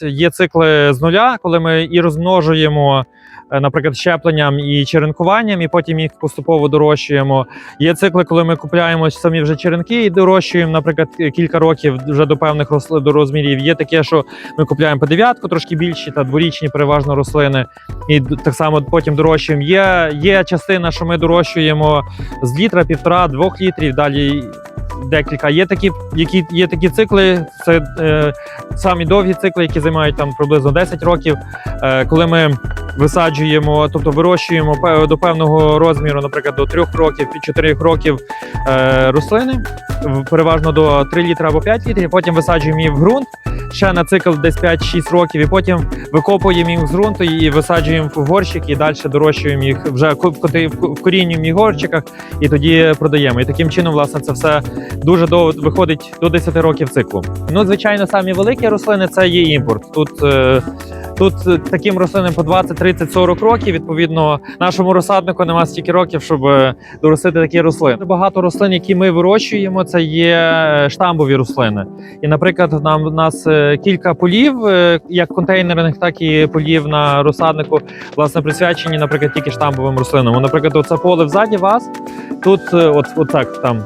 Є цикли з нуля, коли ми і розмножуємо, е, наприклад, щепленням і черенкуванням, і потім їх поступово дорощуємо. Є цикли, коли ми купляємо самі вже черенки і дорощуємо, наприклад, кілька років вже до певних рослин розмірів. Є таке, що ми купляємо по дев'ятку, трошки більші та дворічні, переважно рослини, і так само потім дорощуємо. Є, є частина, що ми дорощуємо з літра, півтора, двох літрів. Далі декілька. Є такі, які є такі цикли. Це е, самі довгі цикли, які займають там приблизно 10 років. Е, коли ми висаджуємо, тобто вирощуємо до певного розміру, наприклад, до 3 років, 4 років е, рослини, переважно до 3 літра або 5 літрів. Потім висаджуємо їх в ґрунт. Ще на цикл десь 5-6 років, і потім викопуємо їх з ґрунту і висаджуємо в горщик, і далі дорощуємо їх вже вкорінюємо їх в горщиках, і тоді продаємо. І таким чином, власне, це все дуже довго виходить до 10 років циклу. Ну, звичайно, самі великі рослини це є імпорт. Тут е, Тут е, таким рослинам по 20, 30, 40 років. Відповідно, нашому розсаднику нема стільки років, щоб е, доростити такі рослини. Багато рослин, які ми вирощуємо, це є штамбові рослини. І, наприклад, нам нас кілька полів, е, як контейнерних, так і полів на розсаднику, власне, присвячені, наприклад, тільки штамбовим рослинам. Наприклад, це поле взаді вас. Тут, е, от, от так, там,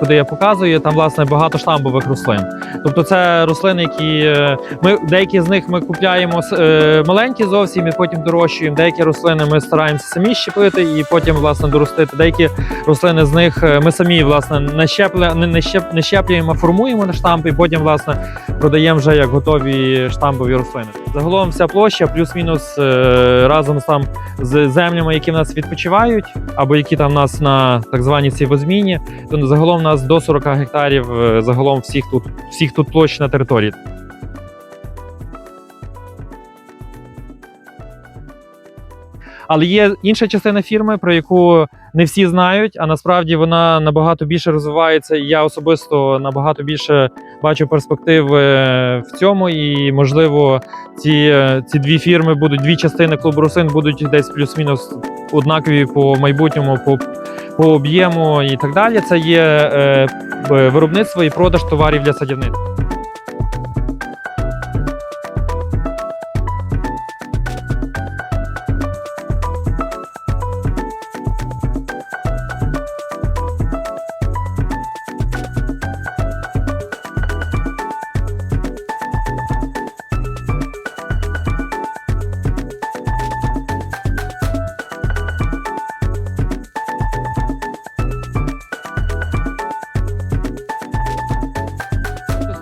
куди я показую, там власне багато штамбових рослин. Тобто, це рослини, які е, ми деякі з них ми купляємо е, маленькі зовсім і потім дорощуємо. Деякі рослини ми стараємося самі щепити і потім власне доростити. Деякі рослини з них е, ми самі власне не щепля, не, щеп, не щеплюємо, формуємо на штамп, і потім власне продаємо вже як готові штампові рослини. Загалом вся площа плюс-мінус е, разом там з землями, які в нас відпочивають, або які там в нас на так званій сівозміні, то загалом у нас до 40 гектарів. е, Загалом всіх тут всіх тут площ на території. Але є інша частина фірми, про яку не всі знають, а насправді вона набагато більше розвивається. І я особисто набагато більше бачу перспектив е, в цьому. І можливо, ці, е, ці дві фірми будуть дві частини клубу рослин будуть десь плюс-мінус однакові по майбутньому, по, по об'єму і так далі. Це є е, виробництво і продаж товарів для садівництва.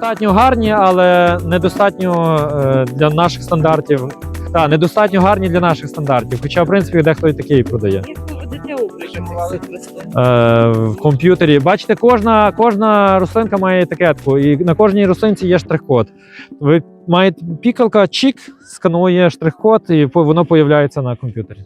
Достатньо гарні, але недостатньо е, для наших стандартів. Так, недостатньо гарні для наших стандартів. Хоча, в принципі, дехто і такий продає. Е, в комп'ютері. Бачите, кожна, кожна рослинка має етикетку, і на кожній рослинці є штрих-код. Ви маєте пікалка, чик, сканує штрих-код, і воно появляється на комп'ютері.